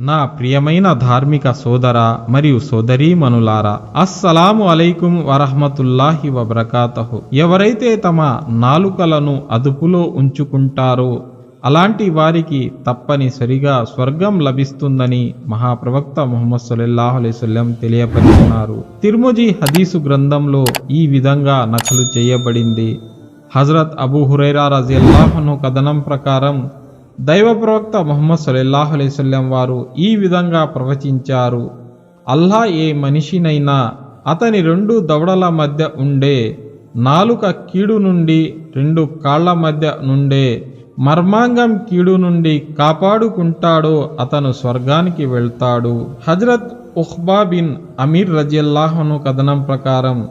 నా ప్రియమైన ధార్మిక సోదర మరియు సోదరీమనులారా అస్సలాము అలైకుం వరహమతుల్లాహి వబరకాతహు. ఎవరైతే తమ నాలుకలను అదుపులో ఉంచుకుంటారో అలాంటి వారికి తప్పనిసరిగా స్వర్గం లభిస్తుందని మహాప్రవక్త ముహమ్మద్ సల్లల్లాహు అలైహి వసల్లం తెలియపరిచినారు. తిరుముజీ హదీసు గ్రంథంలో ఈ విధంగా నకలు చేయబడింది. హజరత్ అబూ హురైరా రజియల్లాహను కథనం ప్రకారం దైవ ప్రవక్త మొహమ్మద్ సల్లల్లాహు అలైహి వారు ఈ విధంగా ప్రవచించారు. అల్లా ఏ మనిషినైనా అతని రెండు దవడల మధ్య ఉండే నాలుక కీడు నుండి రెండు కాళ్ళ మధ్య నుండే మర్మాంగం కీడు నుండి కాపాడుకుంటాడో అతను స్వర్గానికి వెళ్తాడు. హజరత్ ఉహ్బా బిన్ అమీర్ రజిల్లాహను కథనం ప్రకారం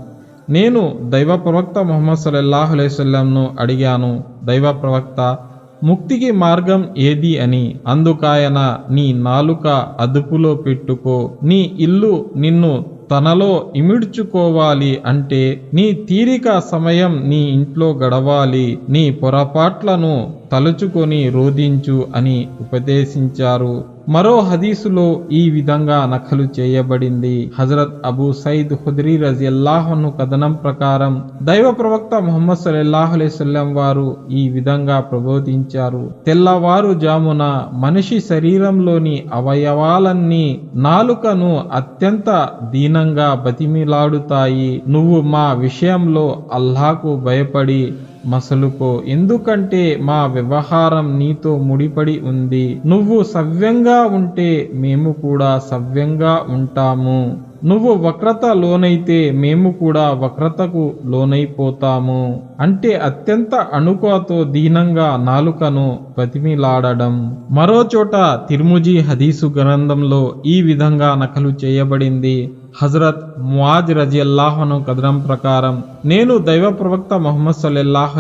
నేను దైవ ప్రవక్త మొహమ్మద్ సల్లల్లాహు అలైహి అడిగాను. దైవ ప్రవక్త ముక్తికి మార్గం ఏది అని? అందుకాయన నీ నాలుక అదుపులో పెట్టుకో. నీ ఇల్లు నిన్ను తనలో ఇమిడ్చుకోవాలి అంటే నీ తీరిక సమయం నీ ఇంట్లో గడవాలి నీ పొరపాట్లను తలుచుకొని రోధించు అని ఉపదేశించారు. మరో హదీసులో ఈ విధంగా నకలు చేయబడింది. హజరత్ అబూ సైద్ హుద్రీ రజియల్లాహను కథనం ప్రకారం దైవ ప్రవక్త ముహమ్మద్ సల్లల్లాహు వారు ఈ విధంగా ప్రబోధించారు. తెల్లవారు జామున మనిషి శరీరంలోని అవయవాలన్నీ నాలుకను అత్యంత దీన దీనంగా బతిమిలాడుతాయి. నువ్వు మా విషయంలో అల్లాకు భయపడి మసలుకో. ఎందుకంటే మా వ్యవహారం నీతో ముడిపడి ఉంది. నువ్వు సవ్యంగా ఉంటే మేము కూడా సవ్యంగా ఉంటాము. నువ్వు వక్రత లోనైతే మేము కూడా వక్రతకు లోనైపోతాము. అంటే అత్యంత అణుకోతో దీనంగా నాలుకను బతిమిలాడడం. మరో చోట తిరుముజీ హదీసు గ్రంథంలో ఈ విధంగా నకలు చేయబడింది. హజరత్ మువాజ్ రజియల్లాహను కథనం ప్రకారం నేను దైవ ప్రవక్త మొహమ్మద్ సల్లల్లాహు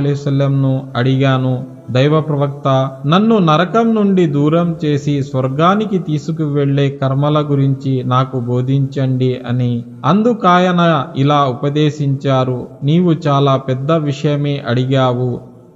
అడిగాను. దైవ ప్రవక్త నన్ను నరకం నుండి దూరం చేసి స్వర్గానికి తీసుకువెళ్ళే కర్మల గురించి నాకు బోధించండి అని అందుకాయన ఇలా ఉపదేశించారు. నీవు చాలా పెద్ద విషయమే అడిగావు.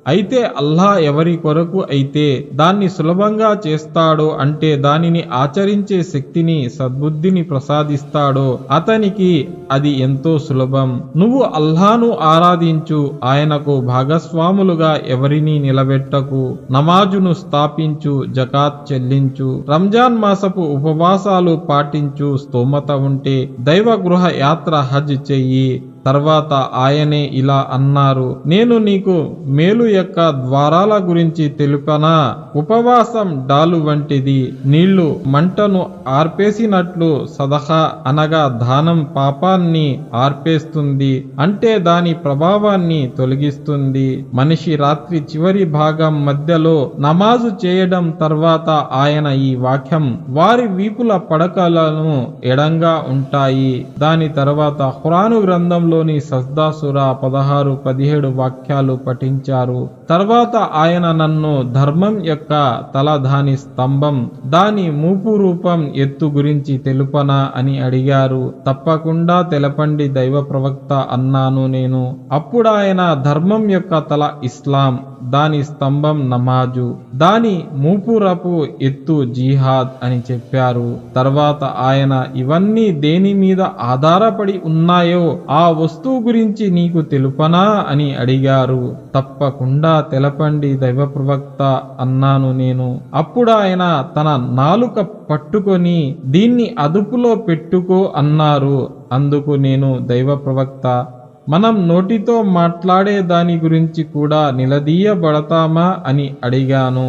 అయితే అల్లా ఎవరి కొరకు అయితే దాన్ని సులభంగా చేస్తాడో అంటే దానిని ఆచరించే శక్తిని సద్బుద్ధిని ప్రసాదిస్తాడో అతనికి అది ఎంతో సులభం. నువ్వు అల్లాను ఆరాధించు ఆయనకు భాగస్వాములుగా ఎవరిని నిలబెట్టకు. నమాజును స్థాపించు జకాత్ చెల్లించు రంజాన్ మాసపు ఉపవాసాలు పాటించు స్తోమత ఉంటే దైవ గృహ యాత్ర హజ్ చెయ్యి. తర్వాత ఆయనే ఇలా అన్నారు నేను నీకు మేలు యొక్క ద్వారాల గురించి తెలుపనా? ఉపవాసం డాలు వంటిది నీళ్ళు మంటను ఆర్పేసినట్లు సదహా అనగా దానం పాపాన్ని ఆర్పేస్తుంది అంటే దాని ప్రభావాన్ని తొలగిస్తుంది. మనిషి రాత్రి చివరి భాగం మధ్యలో నమాజు చేయడం తర్వాత ఆయన ఈ వాక్యం వారి వీపుల పడకలను ఎడంగా ఉంటాయి. దాని తర్వాత హురాను గ్రంథంలో గ్రంథంలోని సజ్దాసుర పదహారు పదిహేడు వాక్యాలు పఠించారు. తర్వాత ఆయన నన్ను ధర్మం యొక్క తల దాని స్తంభం దాని మూపు రూపం ఎత్తు గురించి తెలుపనా అని అడిగారు. తప్పకుండా తెలపండి దైవ ప్రవక్త అన్నాను నేను. అప్పుడు ఆయన ధర్మం యొక్క తల ఇస్లాం దాని స్తంభం నమాజు దాని మూపురపు ఎత్తు జిహాద్ అని చెప్పారు. తర్వాత ఆయన ఇవన్నీ దేని మీద ఆధారపడి ఉన్నాయో ఆ వస్తువు గురించి నీకు తెలుపనా అని అడిగారు. తప్పకుండా తెలపండి దైవ ప్రవక్త అన్నాను నేను. అప్పుడు ఆయన తన నాలుక పట్టుకొని దీన్ని అదుపులో పెట్టుకో అన్నారు. అందుకు నేను దైవ ప్రవక్త మనం నోటితో మాట్లాడే దాని గురించి కూడా నిలదీయబడతామా అని అడిగాను.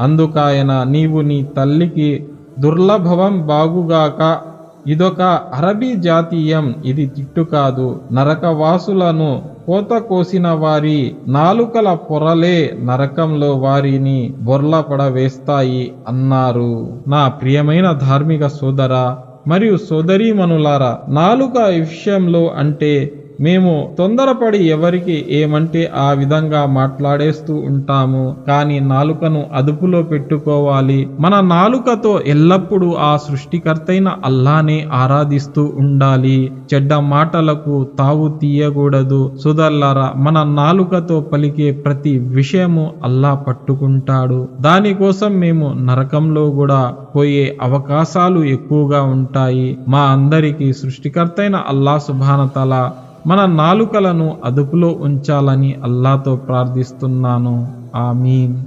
అందుకాయన నీవు నీ తల్లికి దుర్లభవం బాగుగాక ఇదొక అరబీ జాతీయం ఇది తిట్టు కాదు. నరకవాసులను కోత కోసిన వారి నాలుకల పొరలే నరకంలో వారిని బొర్ల పడవేస్తాయి అన్నారు. నా ప్రియమైన ధార్మిక సోదర మరియు సోదరీమణులారా నాలుక విషయంలో అంటే మేము తొందరపడి ఎవరికి ఏమంటే ఆ విధంగా మాట్లాడేస్తూ ఉంటాము. కానీ నాలుకను అదుపులో పెట్టుకోవాలి. మన నాలుకతో ఎల్లప్పుడూ ఆ సృష్టికర్తైన అల్లానే ఆరాధిస్తూ ఉండాలి. చెడ్డ మాటలకు తావు తీయకూడదు. సుదల్లరా మన నాలుకతో పలికే ప్రతి విషయము అల్లా పట్టుకుంటాడు. దానికోసం మేము నరకంలో కూడా పోయే అవకాశాలు ఎక్కువగా ఉంటాయి. మా అందరికీ సృష్టికర్తైన అల్లా సుభానతల మన నాలుకలను అదుపులో ఉంచాలని అల్లాతో ప్రార్థిస్తున్నాను. ఆమీన్.